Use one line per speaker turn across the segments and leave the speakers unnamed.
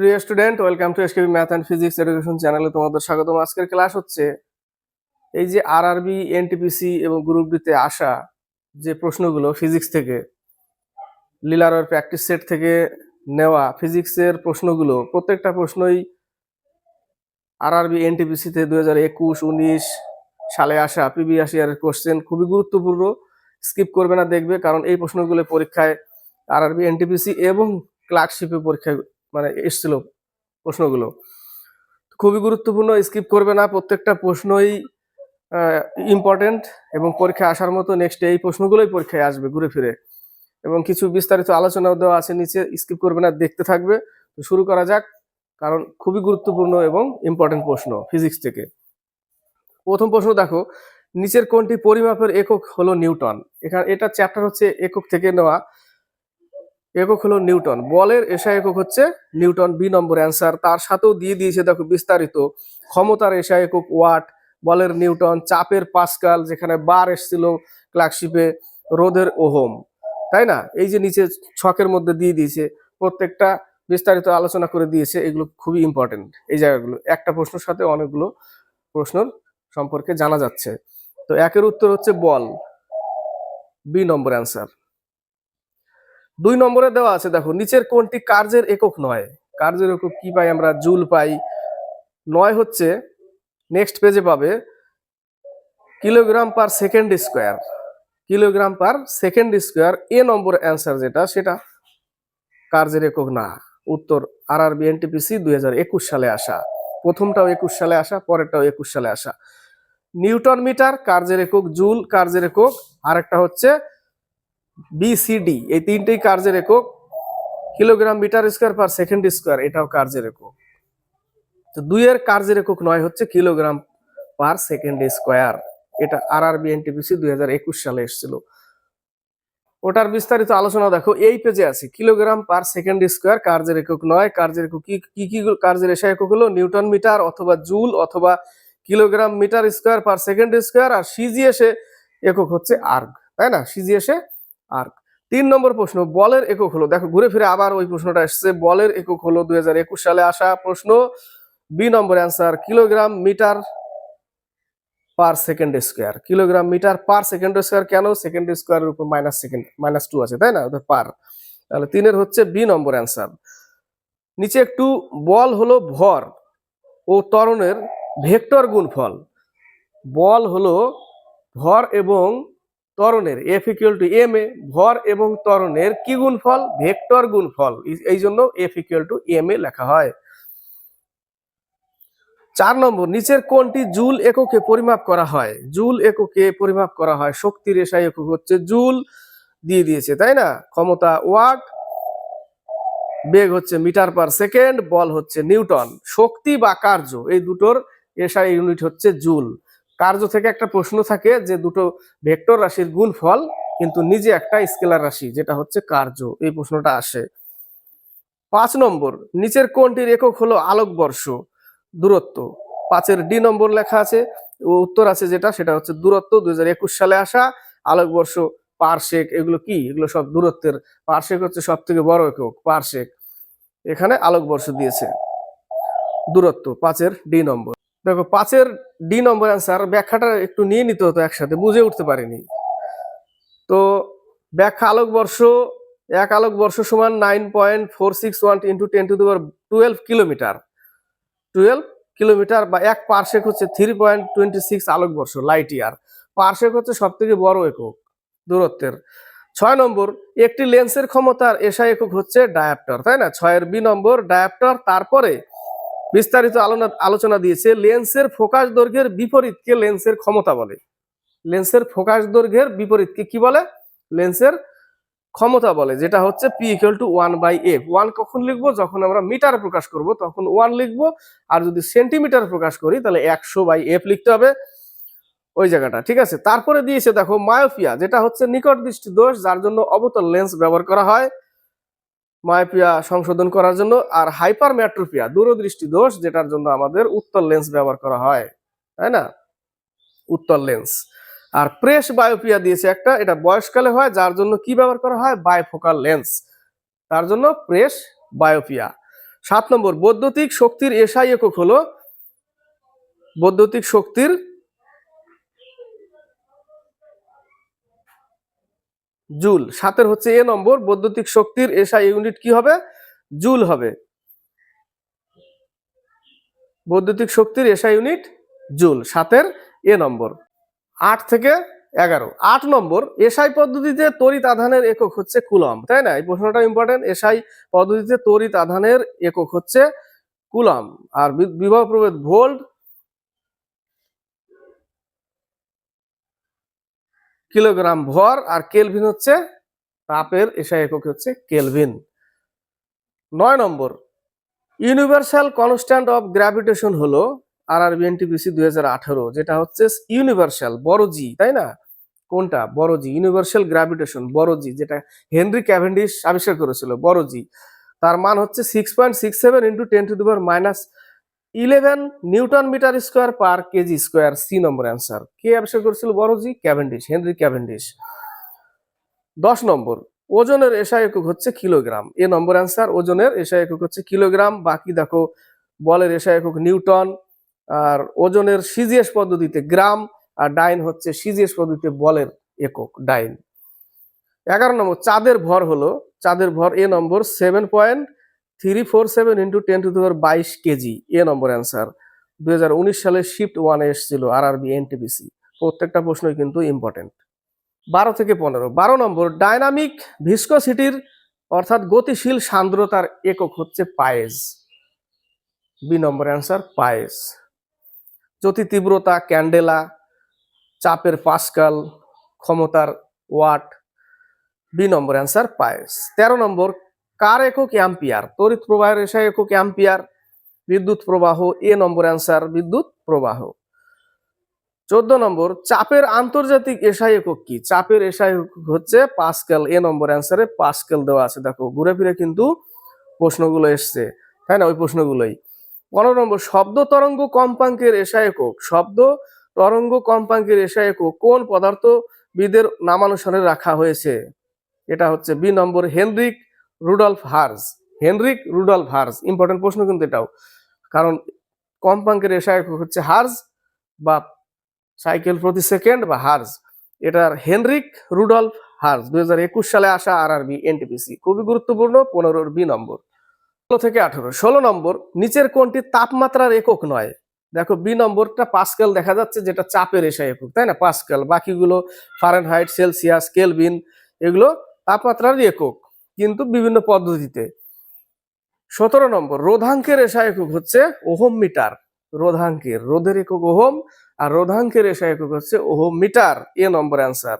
প্রিয় student, welcome to SKB math and physics education চ্যানেলে তোমাদের স্বাগতম। আজকের ক্লাস হচ্ছে এই যে আর আরবি এনটিপিসি এবং গ্রুপ ডিতে আসা যে প্রশ্নগুলো ফিজিক্স থেকে লিলারয়ের প্র্যাকটিস সেট থেকে নেওয়া ফিজিক্সের প্রশ্নগুলো, প্রত্যেকটা প্রশ্নই আরআরবি এনটিপিসিতে দুই হাজার একুশ, উনিশ সালে আসা প্রিভিয়াস ইয়ারের কোশ্চেন খুবই গুরুত্বপূর্ণ। স্কিপ করবে না, দেখবে, কারণ এই প্রশ্নগুলো পরীক্ষায় আরআরবি এনটিপিসি এবং ক্লার্কশিপে পরীক্ষায় মানে এসেছিল প্রশ্নগুলো। খুবই গুরুত্বপূর্ণ স্কিপ করবে না, প্রত্যেকটা প্রশ্নই ইম্পর্টেন্ট এবং পরীক্ষায় আসার মতো নেক্সট এই প্রশ্নগুলোই পরীক্ষায় আসবে ঘুরে ফিরে। এবং কিছু বিস্তারিত আলোচনাও দেওয়া আছে নিচে স্কিপ করবে না, দেখতে থাকবে। শুরু করা যাক, কারণ খুবই গুরুত্বপূর্ণ এবং ইম্পর্টেন্ট প্রশ্ন ফিজিক্স থেকে। প্রথম প্রশ্ন দেখো, নিচের কোনটি পরিমাপের একক হলো নিউটন? এখানে, এটা চ্যাপ্টার হচ্ছে একক থেকে নেওয়া। একক হলো নিউটন। বলের এসা একক হচ্ছে নিউটন, বি নম্বর অ্যান্সার। তার সাথেও দিয়ে দিয়েছে, দেখো, বিস্তারিত। ক্ষমতার এসা একক ওয়াট, বলের নিউটন, চাপের পাসকাল, যেখানে বার এসছিল ক্লার্কশিপে, রোধের ওহম। তাই না? এই যে নিচে ছকের মধ্যে দিয়ে দিয়েছে, প্রত্যেকটা বিস্তারিত আলোচনা করে দিয়েছে, এগুলো খুবই ইম্পর্টেন্ট এই জায়গাগুলো। একটা প্রশ্নের সাথে অনেকগুলো প্রশ্নের সম্পর্কে জানা যাচ্ছে। তো একের উত্তর হচ্ছে বল, বি নম্বর অ্যান্সার। দুই নম্বরে দেওয়া আছে, দেখো, নিচের কোনটি কার্যের একক নয়। কার্যের একক কি পাই আমরা? জুল পাই। নয় হচ্ছে নেক্সট পেজে পাবে kilogram per second square kilogram per second square A number answer যেটা, সেটা কার্যের একক না। উত্তর আর আর বিএনটিপিসি দুই হাজার একুশ সালে আসা। প্রথমটাও একুশ সালে আসা, পরেরটাও একুশ সালে আসা। নিউটন মিটার, কার্যের একক, জুল কার্যের একক। আরেকটা হচ্ছে বিসিডি এই তিনটেই কার্যের একক। Kilogram metre square per second square, এটাও কার্যের একক। তো দুইয়ের কার্যের একক নয় হচ্ছে কিলোগ্রাম পার সেকেন্ড স্কোয়ার। এটা আর আর বিএনটিপিসি দুই হাজার একুশ সালে এসেছিল। ওটার বিস্তারিত আলোচনা দেখো, এই পেজে আছে, কিলোগ্রাম পার সেকেন্ড স্কোয়ার কার্যের একক নয়। কার্যের একক কি কি কি কার্যের এসা একক হলো? নিউটন মিটার অথবা জুল অথবা kilogram metre square per second square. আর সিজিএসে একক হচ্ছে আর্গ তাই না? সিজিএসে আর্গ তিন নম্বর প্রশ্ন, বলের একক হলো, দেখো ঘুরে ফিরে আবার ওই প্রশ্নটা এসছে, বলের একক হলো দু হাজার একুশ সালে আসা প্রশ্ন। বি নম্বর answer, kilogram metre per second square. Kilogram metre per second square কেন? সেকেন্ড স্কোয়ারের উপর মাইনাস সেকেন্ড, মাইনাস টু আছে, তাই না? পার। তাহলে তিনের হচ্ছে বি নম্বর অ্যান্সার। নিচে একটু, বল হলো ভর ও ত্বরণের ভেক্টর গুণফল। বল হলো ভর এবং ত্বরণের F equal to M A ভর এবং ত্বরণের কি গুণফল? ভেক্টর গুণফল। এই জন্য F equal to M A লেখা হয়। চার নম্বর, নিচের কোনটি জুল এককে পরিমাপ করা হয়। জুল এককে পরিমাপ করা হয়। শক্তির এসআই একক হচ্ছে জুল দিয়ে দিয়েছে, তাই না? ক্ষমতা ওয়াট, বেগ হচ্ছে মিটার পার সেকেন্ড, বল হচ্ছে নিউটন। শক্তি বা কার্য, এই দুটোর এসআই ইউনিট হচ্ছে জুল। কার্য থেকে একটা প্রশ্ন থাকে যে দুটো ভেক্টর রাশির গুণফল কিন্তু নিজে একটা স্কেলার রাশি, যেটা হচ্ছে কার্য। এই প্রশ্নটা আসে। পাঁচ নম্বর, নিচের কোনটির একক হলো আলোকবর্ষ? দূরত্ব। পাঁচের ডি নম্বর লেখা আছে, ও উত্তর আছে যেটা, সেটা হচ্ছে দূরত্ব, দুই হাজার একুশ সালে আসা, আলোকবর্ষ পারশেক এগুলো কি? এগুলো সব দূরত্বের। পারশেক হচ্ছে সব থেকে বড় একক পারশেক এখানে আলোকবর্ষ দিয়েছে। দূরত্ব, পাঁচের ডি নম্বর। দেখো, পাঁচের ডি নম্বর অ্যান্সার ব্যাখ্যাটা একটু নিয়ে নিতে হতো একসাথে, বুঝে উঠতে পারিনি। তো ব্যাখ্যা আলোকবর্ষ এক আলোকবর্ষ সমান nine point four six one into ten to the power twelve kilometre twelve kilometre বা এক পার্সেক হচ্ছে থ্রি পয়েন্ট টোয়েন্টি সিক্স আলোকবর্ষ লাইট ইয়ার পার্সেক হচ্ছে সব থেকে বড় একক দূরত্বের। ছয় নম্বর, একটি লেন্সের ক্ষমতার এসা একক হচ্ছে ডায়াপ্টার তাই না? ছয়ের বি নম্বর ডায়াপ্টার তারপরে বিস্তারিত আলোচনা আলোচনা দিয়েছে, লেন্সের ফোকাস দৈর্ঘ্যের বিপরীতকে লেন্সের ক্ষমতা বলে। লেন্সের ফোকাস দৈর্ঘ্যের বিপরীতকে কি বলে? লেন্সের ক্ষমতা বলে, যেটা হচ্ছে P equal to one by F one কখন লিখব? যখন আমরা মিটার প্রকাশ করব, তখন ওয়ান লিখব। আর যদি সেন্টিমিটার প্রকাশ করি, তাহলে একশো বাই এফ লিখতে হবে ওই জায়গাটা, ঠিক আছে? তারপরে দিয়েছে, দেখো মায়োফিয়া যেটা হচ্ছে নিকট দৃষ্টি দোষ, যার জন্য অবতল লেন্স ব্যবহার করা হয়। মায়োপিয়া সংশোধন করার জন্য আর হাইপার ম্যাট্রোপিয়া, দূরদৃষ্টি দোষ যেটার জন্য আমাদের উত্তর লেন্স ব্যবহার করা হয়, তাই না? উত্তর লেন্স। আর প্রেস বায়োপিয়া দিয়েছে একটা, এটা বয়সকালে হয়, যার জন্য কি ব্যবহার করা হয়? Bifocal lens. তার জন্য প্রেস বায়োপিয়া সাত নম্বর, বৈদ্যুতিক শক্তির এসআই একক হলো, বৈদ্যুতিক শক্তির জুল। সাতের হচ্ছে এ নম্বর, বৈদ্যুতিক শক্তির এসআই ইউনিট কি হবে? জুল হবে। বৈদ্যুতিক শক্তির এসআই ইউনিট জুল, সাতের এ নম্বর। আট থেকে এগারো। আট নম্বর, এসআই পদ্ধতিতে তড়িৎ আধানের একক হচ্ছে কুলম তাই না? এই প্রশ্নটা ইম্পর্টেন্ট এসআই পদ্ধতিতে তড়িৎ আধানের একক হচ্ছে কুলম আর বি- বিভব প্রভেদ ভোল্ট কিলোগ্রাম ভর আর কেলভিন হচ্ছে তাপের এসআই একক হচ্ছে কেলভিন। নয় নম্বর, ইউনিভার্সাল কনস্ট্যান্ট অফ গ্র্যাভিটেশন হলো আর আর বিএনটিপিসি দুই হাজার আঠারো, যেটা হচ্ছে ইউনিভার্সাল, বড় জি, তাই না? কোনটা? বড় জি, ইউনিভার্সাল গ্র্যাভিটেশন, বড় জি, যেটা হেনরি ক্যাভেন্ডিস আবিষ্কার করেছিল, বড় জি। তার মান হচ্ছে six point six seven into ten to the power minus eleven newton metre square per kg square, C number answer. কে আবিষ্কার করেছিল বড় জি ক্যাভেন্ডিশ, হেনরি ক্যাভেন্ডিশ। দশ নম্বর, ওজনের এসআই একক হচ্ছে কিলোগ্রাম। এ নম্বর অ্যান্সার, ওজনের এসআই একক হচ্ছে কিলোগ্রাম। বাকি দেখো, বলের এসআই একক নিউটন, আর ওজনের সিজিএস পদ্ধতিতে গ্রাম, আর ডাইন হচ্ছে সিজিএস পদ্ধতিতে বলের একক, ডাইন। এগারো নম্বর, চাঁদের ভর হলো, চাঁদের ভর A number, seven point three four seven into ten to the power বাইশ কেজি। এ নম্বর অ্যান্সার। দু হাজার উনিশ সালে শিফট ওয়ানে এসেছিল আর আরবি এনটিপিসি। প্রত্যেকটা প্রশ্নই কিন্তু ইম্পর্টেন্ট বারো থেকে পনেরো। বারো নম্বর, ডাইনামিক ভিসকোসিটির অর্থাৎ গতিশীল সান্দ্রতার একক হচ্ছে পায়েজ বি নম্বর অ্যান্সার পায়েজ জ্যোতি তীব্রতা, ক্যান্ডেলা, চাপের পাস্কাল, ক্ষমতার ওয়াট। বি নম্বর অ্যান্সার, পায়েস। তেরো নম্বর কার একক অ্যাম্পিয়ার? তড়িৎ প্রবাহের এসা একক অ্যাম্পিয়ার। বিদ্যুৎ প্রবাহ, এ নম্বর অ্যান্সার, বিদ্যুৎ প্রবাহ। চোদ্দ নম্বর, চাপের আন্তর্জাতিক এসআই একক কি? চাপের একক হচ্ছে পাস্কেল, এ নম্বর অ্যান্সারে পাস্কেল দেওয়া আছে। দেখো, ঘুরে ফিরে কিন্তু প্রশ্নগুলো এসছে, তাই না? ওই প্রশ্নগুলোই। পনেরো নম্বর, শব্দ তরঙ্গ কম্পাঙ্কের এসআই একক। শব্দ তরঙ্গ কম্পাঙ্কের এসআই একক কোন পদার্থবিদের নামানুসারে রাখা হয়েছে? এটা হচ্ছে বি নম্বর, Heinrich Rudolf Hertz, Heinrich Rudolf Hertz important প্রশ্ন কিন্তু এটাও। কারণ কম্পাঙ্কের একক হচ্ছে হার্জ বা সাইকেল প্রতি সেকেন্ড বা হার্জ। এটার হেনরিক রুডলফ হার্জ দু হাজার একুশ সালে আসা আর আরবি এনটিপিসি খুবই গুরুত্বপূর্ণ, পনেরোর বি নম্বর। ষোলো থেকে আঠেরো। ষোলো নম্বর, নিচের কোনটি তাপমাত্রার একক নয়? দেখো, বি নম্বরটা পাস্কেল দেখা যাচ্ছে, যেটা চাপের এসে একক, তাই না? পাস্কেল। বাকিগুলো ফারেনহাইট সেলসিয়াস কেলভিন এগুলো তাপমাত্রার একক। কিন্তু বিভিন্ন পদ্ধতিতে। সতেরো নম্বর, রোধাঙ্কের এসা একক হচ্ছে ওহম মিটার। রোধাঙ্কের, রোধের একক ওহম, আর রোধাঙ্কের এসা একক হচ্ছে ohm metre. A number answer.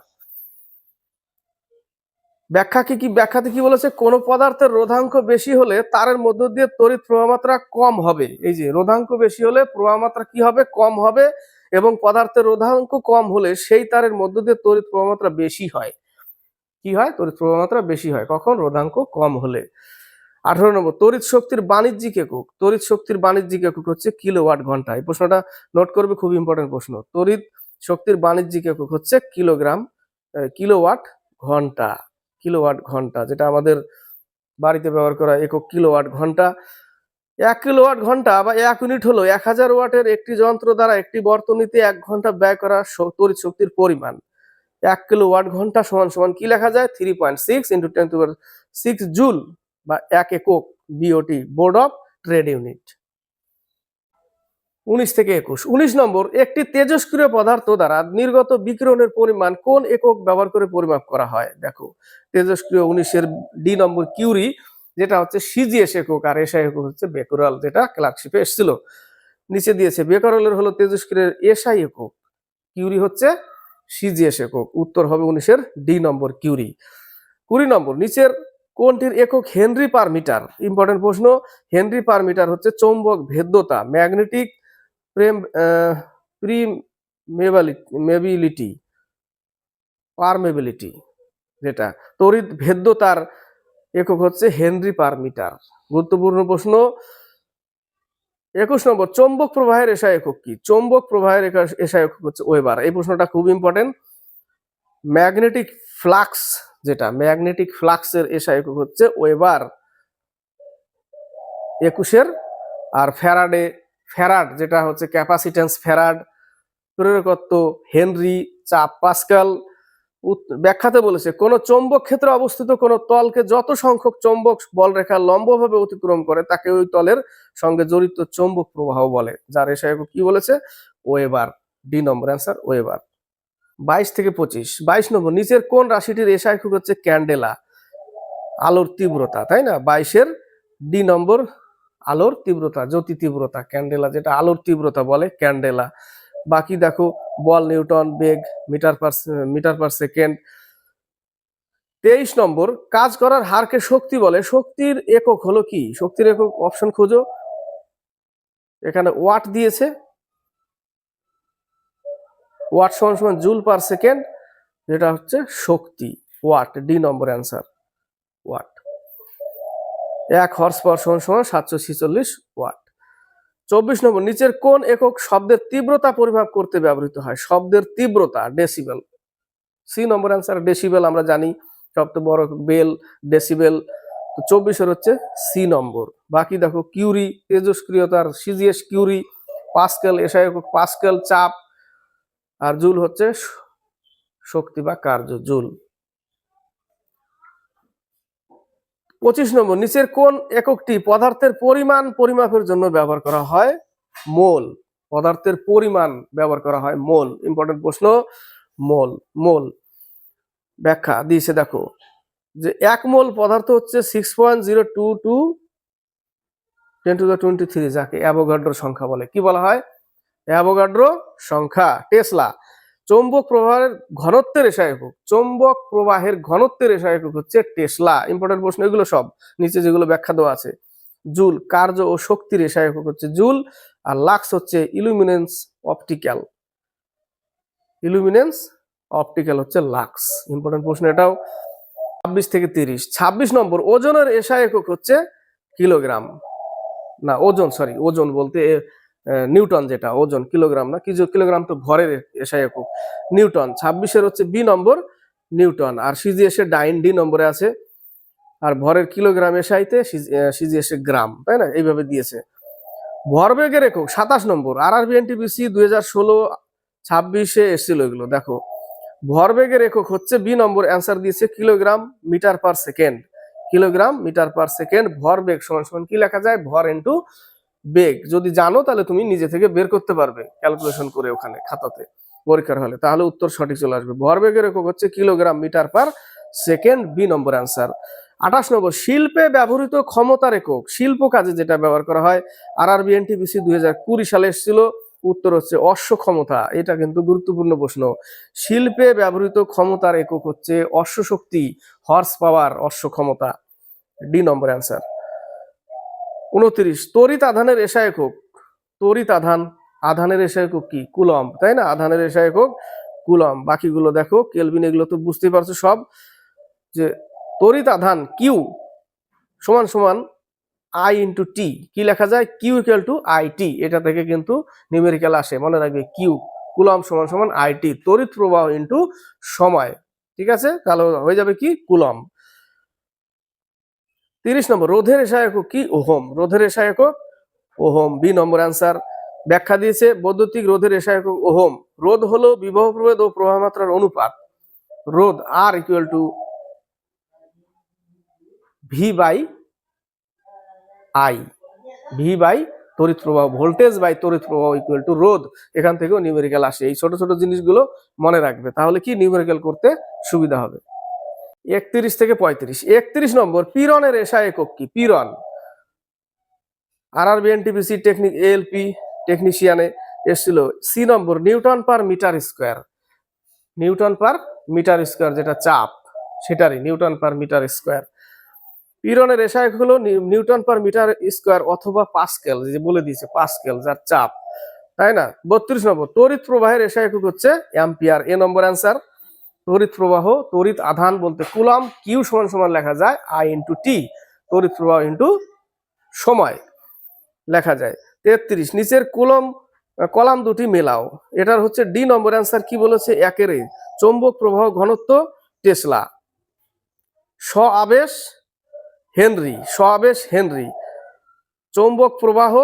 ব্যাখ্যাকে কি, ব্যাখ্যাতে কি বলেছে? কোন পদার্থের রোধাঙ্ক বেশি হলে তারের মধ্য দিয়ে তড়িৎ প্রবাহমাত্রা কম হবে। এই যে, রোধাঙ্ক বেশি হলে প্রবাহমাত্রা কি হবে? কম হবে, এবং পদার্থের রোধাঙ্ক কম হলে সেই তারের মধ্য দিয়ে তড়িৎ প্রবাহমাত্রা বেশি হয়। কি হয়? তড়িৎ প্রবাহমাত্রা বেশি হয়। কখন? রোধাঙ্ক কম হলে। আঠারো নম্বর, তড়িৎ শক্তির বাণিজ্যিক একক। তড়িৎ শক্তির বাণিজ্যিক একক হচ্ছে কিলোওয়াট ঘণ্টা। এই প্রশ্নটা নোট করবে, খুব ইম্পর্টেন্ট প্রশ্ন। তড়িৎ শক্তির বাণিজ্যিক একক হচ্ছে কিলোগ্রাম কিলোওয়াট ঘণ্টা। কিলোওয়াট ঘণ্টা, যেটা আমাদের বাড়িতে ব্যবহার করা একক কিলোওয়াট ঘণ্টা। এক কিলোওয়াট ঘণ্টা বা এক ইউনিট হলো এক হাজার ওয়াটের একটি যন্ত্র দ্বারা একটি বর্তনীতে এক ঘণ্টা ব্যয় করা তড়িৎ শক্তির পরিমাণ। এক কিলো ওয়াট ঘণ্টা সমান সমান কি লেখা যায়? Three point six into ten six joule বা এক একক BOT board of trade unit উনিশ থেকে একুশ। উনিশ নম্বর, একটি তেজস্ক্রিয় পদার্থ দ্বারা নির্গত বিকিরণের পরিমাণ কোন একক ব্যবহার করে পরিমাপ করা হয়? দেখো, তেজস্ক্রিয় উনিশের ডি নম্বর কিউরি, যেটা হচ্ছে সিজিএস একক আর এসআই একক হচ্ছে বেকরাল, যেটা ক্লার্কশিপে এসেছিল। নিচে দিয়েছে, বেকারলের হলো তেজস্ক্রিয়ের এসআই একক। কিউরি হচ্ছে সিজিএস একক, উত্তর হবে উনিশের ডি নম্বর কিউরি। কুড়ি নম্বর, নিচের কোনটির একক হেনরি পার মিটার? ইম্পর্টেন্ট প্রশ্ন, হেনরি পার মিটার হচ্ছে চৌম্বক ভেদ্যতা, ম্যাগনেটিক প্রেম প্রিমেবিলিটি পারমেবিলিটি যেটা। তড়িৎ ভেদ্যতার একক হচ্ছে হেনরি পার মিটার। গুরুত্বপূর্ণ প্রশ্ন একুশ নম্বর, চৌম্বক প্রবাহের এসা একক কি? চৌম্বক প্রবাহের এসা একক হচ্ছে ওয়েবার। এই প্রশ্নটা খুব ইম্পর্টেন্ট ম্যাগনেটিক ফ্লাক্স যেটা, ম্যাগনেটিক ফ্লাক্সের এসা একক হচ্ছে ওয়েবার। একুশের, আর ফ্যারাডে, ফ্যারাড যেটা হচ্ছে ক্যাপাসিটেন্স ফ্যারাড প্রেরকত্ব হেনরি চাপ পাস্কাল। ব্যাখ্যাতে বলেছে, কোন চৌম্বক ক্ষেত্রে অবস্থিত কোন তলকে যত সংখ্যক চৌম্বক বলরেখা লম্বভাবে অতিক্রম করে, তাকে ওই তলের সঙ্গে জড়িত চৌম্বক প্রবাহ বলে, যার এসে কি বলেছে? ওয়েবার, ডি নম্বর অ্যান্সার, ওয়েবার। বাইশ থেকে পঁচিশ, বাইশ নম্বর, নিচের কোন রাশিটির একক হচ্ছে ক্যান্ডেলা? আলোর তীব্রতা, তাই না? বাইশের ডি নম্বর আলোর তীব্রতা, জ্যোতি তীব্রতা, ক্যান্ডেলা যেটা আলোর তীব্রতা বলে, ক্যান্ডেলা। বাকি দেখো, বল, নিউটন, বেগ, metre per metre per second. তেইশ নম্বর, কাজ করার হারকে শক্তি বলে। শক্তির একক হলো কি? শক্তির একক অপশন খোঁজো। এখানে ওয়াট দিয়েছে। ওয়াট সমান সমান জুল পার সেকেন্ড, যেটা হচ্ছে শক্তি। Watt, the number answer. Watt. এক হর্স পাওয়ার সমান সমান সাতশো ছিচল্লিশ ওয়াট। চব্বিশ নম্বর, নিচের কোন একক শব্দের তীব্রতা পরিমাপ করতে ব্যবহৃত হয়। শব্দের তীব্রতা ডেসিবেল সি নম্বর অ্যান্সার ডেসিবেল আমরা জানি, সবচেয়ে বড় বেল ডেসিবেল তো চব্বিশের হচ্ছে সি নম্বর। বাকি দেখো, কিউরি তেজস্ক্রিয়তার সিজিএস কিউরি, পাস্কেল, এসআই একক পাস্কেল, চাপ, আর জুল হচ্ছে শক্তি বা কার্য, জুল। পঁচিশ নম্বর, নিচের কোন এককটি, পদার্থের পরিমাণ পরিমাপের জন্য ব্যবহার করা হয় মোল। পদার্থের পরিমাণ ব্যবহার করা হয় মোল। ইম্পর্টেন্ট প্রশ্ন, মোল মোল। ব্যাখ্যা দিয়েছে, দেখো, যে এক মোল পদার্থ হচ্ছে six point zero two two ten to the twenty three যাকে অ্যাভোগাড্রো সংখ্যা বলে। কি বলা হয়? অ্যাভোগাড্রো সংখ্যা, টেসলা। চৌম্বক প্রবাহের ঘনত্বের এসা একক। চৌম্বক প্রবাহের ঘনত্বের এসা একক হচ্ছে টেসলা। ইম্পর্টেন্ট প্রশ্ন, এগুলো সব নিচে যেগুলো ব্যাখ্যা দেওয়া আছে। জুল, কার্য ও শক্তির এসা একক হচ্ছে জুল, আর লাক্স হচ্ছে ইলুমিনেন্স অপটিক্যাল ইলুমিনেন্স অপটিক্যাল হচ্ছে লাক্স। ইম্পর্টেন্ট প্রশ্ন এটাও। ছাব্বিশ থেকে তিরিশ। ছাব্বিশ নম্বর, ওজনের এসা একক হচ্ছে কিলোগ্রাম। না, ওজন সরি ওজন বলতে নিউটন যেটা, ওজন, কিলোগ্রাম না কি যে- কিলোগ্রাম তো ভরের এসআই একক। নিউটন, ছাব্বিশের হচ্ছে বি নম্বর নিউটন, আর সিজিএসের ডাইন ডি নম্বরে আছে। আর ভরের কিলোগ্রাম এসআইতে সিজিএসে গ্রাম, তাই না? এইভাবে দিয়েছে। ভরবেগের একক, সাতাশ নম্বর আর আর বিএনটিপিসি দুই হাজার ষোলো, ছাব্বিশে এসেছিল এগুলো, দেখো। ভরবেগের একক হচ্ছে বি নম্বর, অ্যান্সার দিয়েছে kilogram metre per second. Kilogram metre per second ভরবেগ সমান সমান কি লেখা যায়? ভর ইন্টু বেগ। যদি জানো, তাহলে তুমি নিজে থেকে বের করতে পারবে ক্যালকুলেশন করে ওখানে খাতাতে পরীক্ষার হলে। তাহলে উত্তর সঠিক চলে আসবে। ভরবেগের একক হচ্ছে kilogram metre per second B নম্বর অ্যান্সার আঠাশ নম্বর, শিল্পে ব্যবহৃত ক্ষমতার একক। শিল্প কাজে যেটা ব্যবহার করা হয় আর আর বিএনটিপিসি দুই হাজার কুড়ি সালে এসেছিল। উত্তর হচ্ছে অশ্ব ক্ষমতা। এটা কিন্তু গুরুত্বপূর্ণ প্রশ্ন। শিল্পে ব্যবহৃত ক্ষমতার একক হচ্ছে অশ্ব শক্তি হর্স পাওয়ার অশ্ব ক্ষমতা। ডি নম্বর অ্যান্সার উনত্রিশ। তরিত আধানের এসা একক। তরিত আধান, আধানের এসা একক কি? কুলম তাই না? আধানের এসা একক কুলম বাকিগুলো দেখো, কেলভিন, এগুলো তো বুঝতেই পারছ সব। যে তরিত আধান, কিউ সমান সমান আই ইন্টু টি। কি লেখা যায়? Q equal to I T. এটা থেকে কিন্তু নিউমেরিক্যাল আসে। মনে রাখবে কিউ কুলম সমান সমান আই টি। তড়িৎ প্রবাহ ইন্টু সময়। ঠিক আছে? তাহলে হয়ে যাবে কি? কুলম তিরিশ নম্বর, রোধের একক কি? ওহম। রোধের একক ওহম। বি নম্বর অ্যান্সার ব্যাখ্যা দিয়েছে বৈদ্যুতিক রোধের একক ওহম। রোধ হলো বিবাহ প্রভেদ ও প্রবাহ মাত্রার অনুপাত। রোধ R equal to V by I V by তড়িৎ প্রবাহ ভোল্টেজ বাই তড়িৎ প্রবাহ ইকুয়াল টু রোধ। এখান থেকেও নিউমেরিক্যাল আসে। এই ছোট ছোট জিনিসগুলো মনে রাখবে। তাহলে কি নিউমেরিক্যাল করতে সুবিধা হবে? একত্রিশ থেকে পঁয়ত্রিশ। একত্রিশ নম্বর পীড়নের এসা একক কি? পীড়ন আর আর বিএনটিপিসি টেকনিক এএলপি টেকনিশিয়ানে এসেছিল। সি নম্বর, newton per metre square. Newton per metre square যেটা চাপ, সেটারই নিউটন পার মিটার স্কোয়ার। পীড়নের এসা একক হলো new- newton per metre square অথবা পাস্কেল যে বলে দিয়েছে, পাস্কেল যার চাপ। তাই না? বত্রিশ নম্বর, তড়িৎ প্রবাহের এসা একক হচ্ছে অ্যাম্পিয়ার। এ নম্বর অ্যান্সার। তড়িৎ প্রবাহ তড়িৎ আধান বলতে কুলাম কিউ সমান সমান লেখা যায় আই ইন্টু টি তড়িৎ প্রবাহ ইন্টু সময় লেখা যায়। তেত্রিশ, নিচের কুলম কলাম দুটি মেলাও। এটার হচ্ছে ডি নম্বর অ্যান্সার কি বলেছে? একের। চৌম্বক প্রবাহ ঘনত্ব টেসলা। স্ব আবেশ হেনরি, স্ব আবেশ হেনরি। চৌম্বক প্রবাহ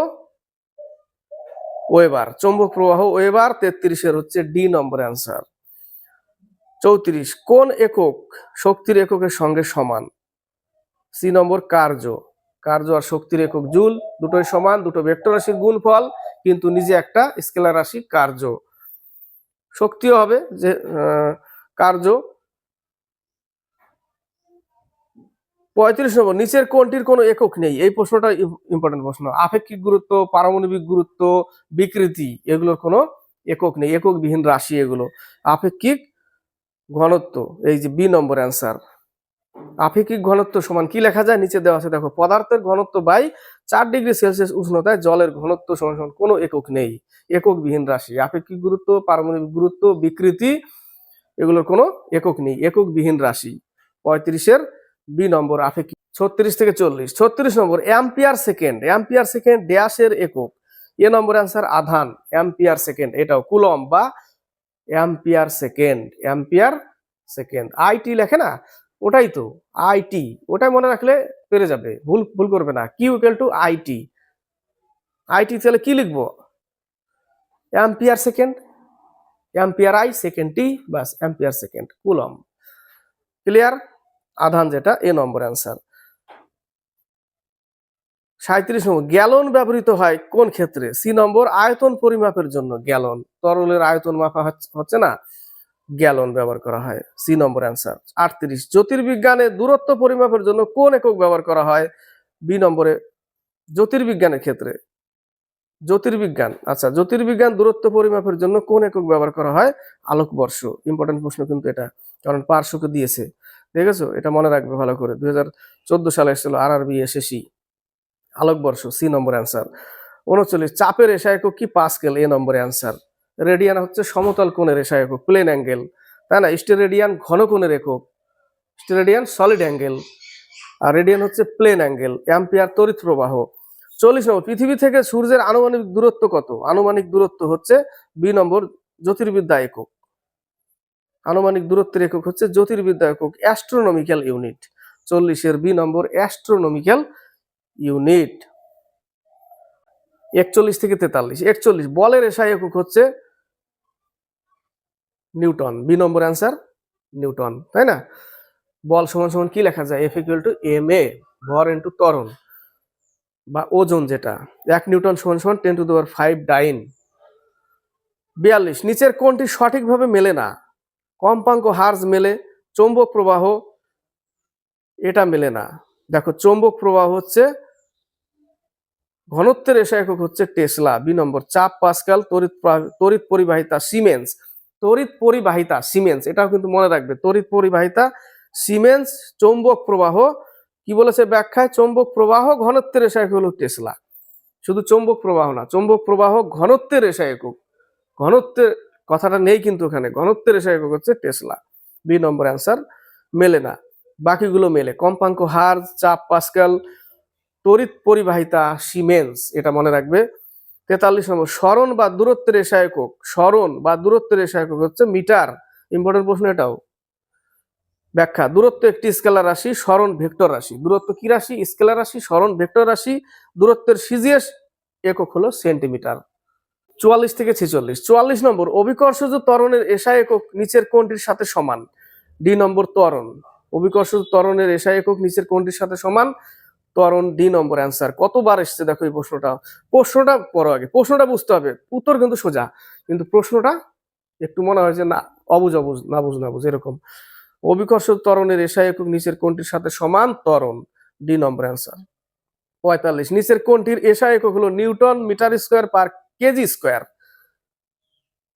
ওয়েবার, চৌম্বক প্রবাহ ওয়েবার, তেত্রিশের হচ্ছে ডি নম্বর অ্যান্সার চৌত্রিশ, কোন একক শক্তির এককের সঙ্গে সমান? সি নম্বর কার্য। কার্য আর শক্তির একক জুল, দুটোই সমান, দুটো ভেক্টর রাশির গুণফল, কিন্তু নিজে একটা স্কেলার রাশি কার্য। শক্তিও হবে যে কার্য। পঁয়ত্রিশ নম্বর, নিচের কোনটির কোনো একক নেই? এই প্রশ্নটা ইম্পর্টেন্ট প্রশ্ন। আপেক্ষিক গুরুত্ব, পারমাণবিক গুরুত্ব, বিকৃতি, এগুলোর কোনো একক নেই। এককবিহীন রাশি এগুলো। আপেক্ষিক ঘনত্ব, এই যে বি নম্বর অ্যান্সার আপেক্ষিক ঘনত্ব সমান কি লেখা যায়? নিচে দেওয়া আছে, দেখো, পদার্থের ঘনত্ব বাই চার ডিগ্রি সেলসিয়াস উষ্ণতায় জলের ঘনত্ব সমান সমান কোনো একক নেই, এককবিহীন রাশি। আপেক্ষিক গুরুত্ব, পারমাণবিক গুরুত্ব, বিকৃতি, এগুলোর কোনো একক নেই, এককবিহীন রাশি। পঁয়ত্রিশের বি নম্বর আপেক্ষিক, ছত্রিশ থেকে চল্লিশ। ছত্রিশ নম্বর, অ্যাম্পিয়ার সেকেন্ড। অ্যাম্পিয়ার সেকেন্ড ড্যাশের একক। এ নম্বর অ্যান্সার আধান, অ্যাম্পিয়ার সেকেন্ড, এটাও কুলম বা ampere second ampere second I লেখে না? ওটাই তো আইটি ওটাই মনে রাখলে পেরে যাবে, ভুল ভুল করবে না। Q equal to I T I T তাহলে কি লিখব? Ampere second ampere I second T bus ampere second coulomb. Clear আধান যেটা, এ নম্বর অ্যান্সার সাঁত্রিশ নম্বর গ্যালন ব্যবহৃত হয় কোন ক্ষেত্রে? সি নম্বর, আয়তন পরিমাপের জন্য গ্যালন। তরলের আয়তন মাপা হচ্ছে- না, গ্যালন ব্যবহার করা হয়। C number answer. আটত্রিশ, জ্যোতির্বিজ্ঞানে দূরত্ব পরিমাপের জন্য কোন একক ব্যবহার করা হয়? বি নম্বরে, জ্যোতির্বিজ্ঞানের ক্ষেত্রে। জ্যোতির্বিজ্ঞান আচ্ছা জ্যোতির্বিজ্ঞান দূরত্ব পরিমাপের জন্য কোন একক ব্যবহার করা হয়? আলোকবর্ষ। ইম্পর্টেন্ট প্রশ্ন কিন্তু এটা, কারণ পার্শ্বকে দিয়েছে। ঠিক আছে এটা মনে রাখবে ভালো করে। দুই হাজার চোদ্দ সালে এসেছিল আর আরবি এসএসি আলোকবর্ষ সি নম্বর অ্যান্সার উনচল্লিশ, চাপের এসা একক কি? পাস্কেল, এ নম্বরে অ্যান্সার রেডিয়ান হচ্ছে সমতল কোণের এসা একক প্লেন অ্যাঙ্গেল। তাই না? স্টেরেডিয়ান ঘন কোণের একক। স্টেরেডিয়ান সলিড অ্যাঙ্গেল আর রেডিয়ান হচ্ছে প্লেন অ্যাঙ্গেল, অ্যাম্পিয়ার তড়িৎ প্রবাহ। চল্লিশ নম্বর, পৃথিবী থেকে সূর্যের আনুমানিক দূরত্ব কত? আনুমানিক দূরত্ব হচ্ছে বি নম্বর জ্যোতির্বিদ্যা একক। আনুমানিক দূরত্বের একক হচ্ছে জ্যোতির্বিদ্যা একক, অ্যাস্ট্রোনমিক্যাল ইউনিট। চল্লিশের বি নম্বর অ্যাস্ট্রোনমিক্যাল ইউনিট একচল্লিশ থেকে তেতাল্লিশ, একচল্লিশ। বলের এসআই একক হচ্ছে newton, B number answer newton, তাই না? বল সমান সমান কি লেখা যায়? F equal to M A ভর ইন্টু ত্বরণ বা ওজন যেটা। এক নিউটন সমান সমান টেন টু দেওয়ার ফাইভ ডাইন বিয়াল্লিশ, নিচের কোনটি সঠিকভাবে মেলে না। কম্পাঙ্ক হার্জ মেলে, চৌম্বক প্রবাহ এটা মেলে না। দেখো, চৌম্বক প্রবাহ হচ্ছে ঘনত্বের এসা একক হচ্ছে টেসলা, বি নম্বর চাপ পাস্কাল প্রা- তড়িৎ পরিবাহিতা সিমেন্স। তড়িৎ পরিবাহিতা সিমেন্স, এটাও কিন্তু মনে রাখবে, তড়িৎ পরিবাহিতা সিমেন্স, চৌম্বক প্রবাহ, কি বলেছে ব্যাখ্যায়? চৌম্বক প্রবাহ ঘনত্বের এসা একক হলো টেসলা। শুধু চৌম্বক প্রবাহ না, চৌম্বক প্রবাহ ঘনত্বের এসা একক। ঘনত্বের কথাটা নেই কিন্তু ওখানে, ঘনত্বের এসা একক হচ্ছে টেসলা। বি নম্বর অ্যান্সার, মেলে না, বাকিগুলো মেলে। কম্পাঙ্ক হার, চাপ পাস্কাল তড়িৎ পরিবাহিতা সিমেন্স, এটা মনে রাখবে। তেতাল্লিশ নম্বর, স্মরণ বা দূরত্বের একক স্মরণ বা দূরত্বের একক হচ্ছে মিটার। ইম্পর্টেন্ট প্রশ্ন এটাও। ব্যাখ্যা, দূরত্ব একটি স্কেলার রাশি, স্মরণ ভেক্টর রাশি। দূরত্ব কি রাশি? স্কেলার রাশি, স্মরণ ভেক্টর রাশি। দূরত্বের সিজিএস একক হলো সেন্টিমিটার। চুয়াল্লিশ থেকে ছেচল্লিশ। চুয়াল্লিশ নম্বর, অভিকর্ষজ ত্বরণের এসা একক নিচের কোনটির সাথে সমান। ডি নম্বর, ত্বরণ। অভিকর্ষজ ত্বরণের এসা একক নিচের কোনটির সাথে সমান। ত্বরণ ডি নম্বর অ্যান্সার কতবার এসছে দেখো এই প্রশ্নটা? প্রশ্নটা পড়ো আগে। প্রশ্নটা বুঝতে হবে। উত্তর কিন্তু সোজা। কিন্তু প্রশ্নটা একটু মনে হয় যে না অবুঝ অবুঝ না বুঝ না বুঝ, এরকম। অভিকর্ষ ত্বরণের এসা একক নিচের কোনটির সাথে সমান ত্বরণ, ডি নম্বর অ্যান্সার পঁয়তাল্লিশ। নিচের কোনটির এসা একক হলো newton metre square per KG square.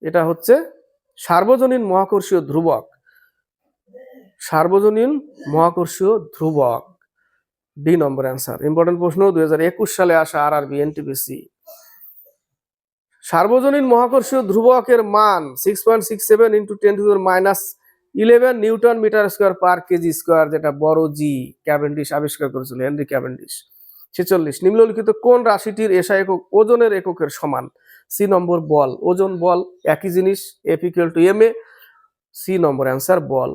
এটা হচ্ছে সার্বজনীন মহাকর্ষীয় ধ্রুবক। সার্বজনীন মহাকর্ষীয় ধ্রুবক। ডি নম্বর অ্যান্সার। ইম্পর্টেন্ট প্রশ্ন, দুই সালে আসা আর আরবি এনটিপিসি। সার্বজনীন মহাকর্ষীয় ধ্রুবকের মান six point six seven into ten to minus eleven newton metre square per KG square, যেটা বড় জি ক্যাভেন্ডিশ, আবিষ্কার করেছিল হেনরি ক্যাভেন্ডিশ। ছেচল্লিশ, নিম্নলিখিত কোন রাশিটির এসা একক, ওজনের এককের সমান? সি নম্বর বল, ওজন বল একই জিনিস F to M A C number answer বল।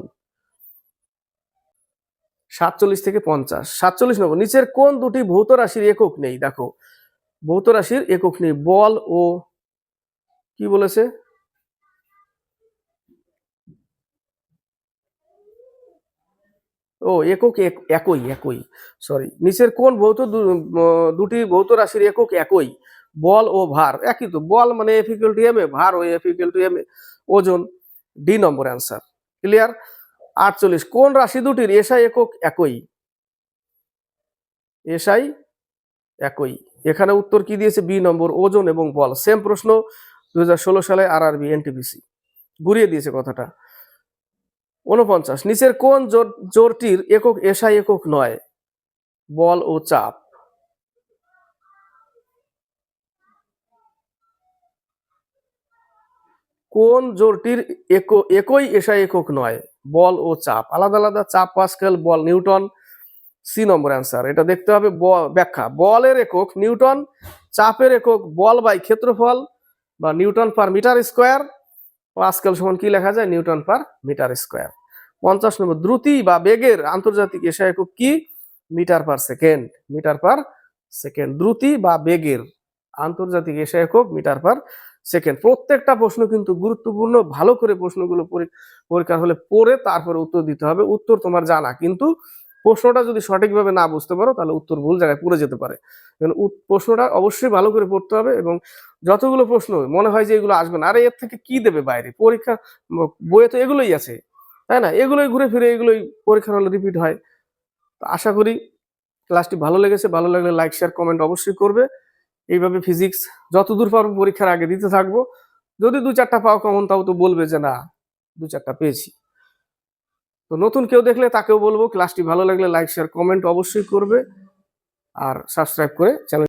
সাতচল্লিশ থেকে পঞ্চাশ। সাতচল্লিশ নম্বর, নিচের কোন দুটি ভৌত রাশির একক নেই? দেখো, ভৌত রাশির একক নেই। বল ও কি বলেছে? ও, একক এক- একই একই সরি নিচের কোন ভৌত দুটি ভৌত রাশির একক একই? বল ও ভার, একই তো। বল মানে F equal to M A, ভার ও F equal to M A, ওজন। D number answer. ক্লিয়ার? আটচল্লিশ। কোন রাশি দুটির এসআই একক একই? এসআই একই। এখানে উত্তর কি দিয়েছে? বি নম্বর, ওজন এবং বল। সেম প্রশ্ন দু হাজার ষোলো সালে আর আরবি এনটিপিসি ঘুরিয়ে দিয়েছে কথাটা। উনপঞ্চাশ নিচের কোন জোর জোরটির একক এসআই একক নয়? বল ও চাপ। কোন জোরটির একই এসআই একক নয়? বল ও চাপ। আলাদা আলাদা চাপ পাস্কেল, বল নিউটন সি নম্বর অ্যান্সার এটা দেখতে হবে ব্যাখ্যা। বলের একক নিউটন, চাপের একক বল বাই ক্ষেত্রফল বা newton per metre square. Pascal সমান কি লেখা যায়? Newton per metre square. পঞ্চাশ নম্বর, দ্রুতি বা বেগের আন্তর্জাতিক এশিয়া একক কি? Metre per second, metre per second. দ্রুতি বা বেগের আন্তর্জাতিক এশিয়া একক মিটার পার সেকেন্ড। প্রত্যেকটা প্রশ্ন কিন্তু গুরুত্বপূর্ণ, ভালো করে প্রশ্নগুলো পরি- পরীক্ষার হলে পড়ে তারপরে উত্তর দিতে হবে। উত্তর তোমার জানা। কিন্তু প্রশ্নটা যদি সঠিকভাবে না বুঝতে পারো, তাহলে উত্তর ভুল জায়গায় পড়ে যেতে পারে। প্রশ্নটা অবশ্যই ভালো করে পড়তে হবে এবং যতগুলো প্রশ্ন, মনে হয় যে এগুলো আসবে না। আরে এর থেকে কি দেবে বাইরে? পরীক্ষা বইয়ে তো এগুলোই আছে, তাই না? এগুলোই ঘুরে ফিরে, এগুলোই পরীক্ষার হলে রিপিট হয়। আশা করি ক্লাসটি ভালো লেগেছে। ভালো লাগলে লাইক শেয়ার কমেন্ট অবশ্যই করবে। এইভাবে ফিজিক্স যতদূর পারব পরীক্ষার আগে দিতে থাকব। যদি দু চারটা পাও কমন, তাও তো বলবে যে না, দু চারটা পেয়েছি। তো নতুন কেউ দেখলে তাকেও বলব ক্লাসটি ভালো লাগলে লাইক শেয়ার কমেন্ট অবশ্যই করবে। আর সাবস্ক্রাইব করে চ্যানেল